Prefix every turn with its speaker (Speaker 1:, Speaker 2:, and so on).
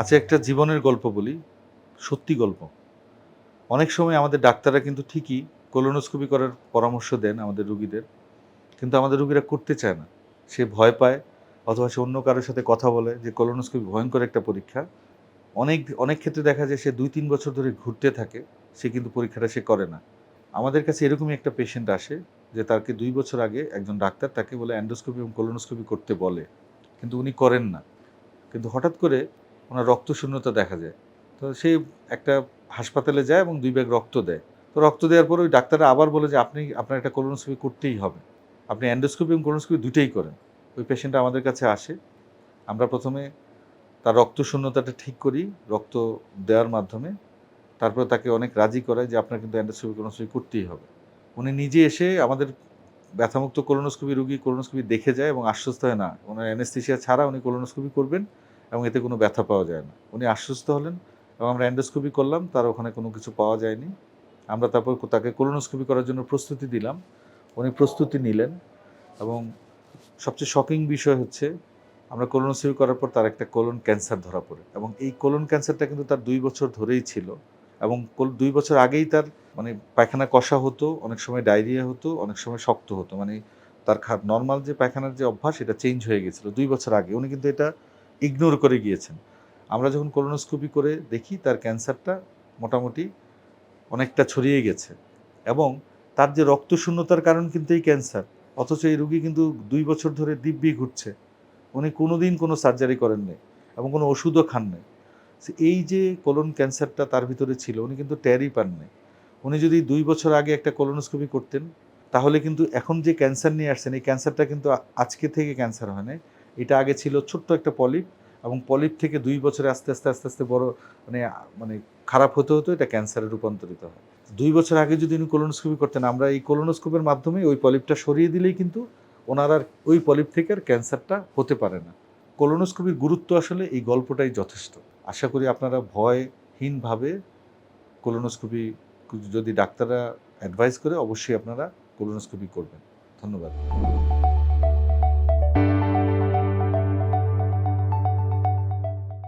Speaker 1: আচ্ছা একটা জীবনের গল্প বলি, সত্যি গল্প। অনেক সময় আমাদের ডাক্তাররা কিন্তু ঠিকই কোলোনোস্কোপি করার পরামর্শ দেন আমাদের রুগীদের, কিন্তু আমাদের রুগীরা করতে চায় না। সে ভয় পায়, অথবা সে অন্য কারোর সাথে কথা বলে যে কোলোনোস্কোপি ভয়ঙ্কর একটা পরীক্ষা। অনেক অনেক ক্ষেত্রে দেখা যায় সে দুই, তিন বছর ধরে ঘুরতে থাকে, সে কিন্তু পরীক্ষাটা সে করে না। আমাদের কাছে এরকমই একটা পেশেন্ট আসে যে, তাকে দুই বছর আগে একজন ডাক্তার তাকে বলে অ্যান্ডোস্কোপি এবং কোলোনোস্কোপি করতে বলে, কিন্তু উনি করেন না। কিন্তু হঠাৎ করে ওনার রক্ত শূন্যতা দেখা যায়। তো সে একটা হাসপাতালে যায় এবং দুই ব্যাগ রক্ত দেয়। তো রক্ত দেওয়ার পর ওই ডাক্তাররা আবার বলে যে, আপনি, আপনার একটা কোলোনোস্কোপি করতেই হবে। আপনি অ্যান্ডোস্কোপি এবং কোলোনোস্কোপি দুটোই করেন। ওই পেশেন্টটা আমাদের কাছে আসে। আমরা প্রথমে তার রক্ত শূন্যতাটা ঠিক করি, রক্ত দেওয়ার মাধ্যমে। তারপর তাকে অনেক রাজি করায় যে, আপনার কিন্তু অ্যান্ডোস্কোপি কোলোনোস্কোপি করতেই হবে। উনি নিজে এসে আমাদের ব্যথামুক্ত কোলোনোস্কোপি রুগী কোলোনোস্কোপি দেখে যায় এবং আশ্বস্ত হয়, না, ওনার অ্যানেস্থেশিয়া ছাড়া উনি কোলোনোস্কোপি করবেন। এবং এতে কোনো ব্যথা পাওয়া যায় না। উনি আশ্বস্ত হলেন এবং আমরা অ্যান্ডোস্কোপি করলাম, তার ওখানে কোনো কিছু পাওয়া যায়নি। আমরা তারপর তাকে কোলোনোস্কোপি করার জন্য প্রস্তুতি দিলাম। উনি প্রস্তুতি নিলেন এবং সবচেয়ে শকিং বিষয় হচ্ছে আমরা কোলোনোস্কোপি করার পর তার একটা কোলন ক্যান্সার ধরা পড়ে এবং এই কোলন ক্যান্সারটা কিন্তু তার দুই বছর ধরেই ছিল এবং দুই বছর আগেই তার মানে পায়খানা কষা হতো, অনেক সময় ডায়রিয়া হতো, অনেক সময় শক্ত হতো। মানে তার নর্মাল যে পায়খানার যে অভ্যাস, এটা চেঞ্জ হয়ে গেছিল দুই বছর আগে। উনি কিন্তু এটা ইগনোর করে গিয়েছেন। আমরা যখন কোলোনোস্কোপি করে দেখি, তার ক্যান্সারটা মোটামুটি অনেকটা ছড়িয়ে গেছে এবং তার যে রক্ত শূন্যতার কারণ কিন্তু এই ক্যান্সার, অথচ এই রুগী কিন্তু দুই বছর ধরে দিব্যি ঘুরছে। উনি কোনোদিন কোনো সার্জারি করেননি এবং কোনো ওষুধও খান So এই যে কোলন ক্যান্সারটা তার ভিতরে ছিল, উনি কিন্তু ট্যারই পাননি উনি যদি দুই বছর আগে একটা কোলোনোস্কোপি করতেন, তাহলে কিন্তু এখন যে ক্যান্সার নিয়ে আসছেন, এই ক্যান্সারটা কিন্তু আজকে থেকে ক্যান্সার হয় না এটা আগে ছিল ছোট্ট একটা পলিপ এবং পলিপ থেকে দুই বছরে আস্তে আস্তে আস্তে আস্তে বড় মানে মানে খারাপ হতে, হতো এটা ক্যান্সারে রূপান্তরিত হয়। দুই বছর আগে যদি উনি কোলোনোস্কোপি করতেন, আমরা এই কোলোনোস্কোপের মাধ্যমে ওই পলিপটা সরিয়ে দিলেই কিন্তু ওনার আর ওই পলিপ থেকে আর ক্যান্সারটা হতে পারে না। কোলোনোস্কোপির গুরুত্ব আসলে এই গল্পটাই যথেষ্ট। আশা করি আপনারা ভয়হীনভাবে কোলোনোস্কোপি যদি ডাক্তাররা অ্যাডভাইস করে, অবশ্যই আপনারা কোলোনোস্কোপি করবেন। ধন্যবাদ।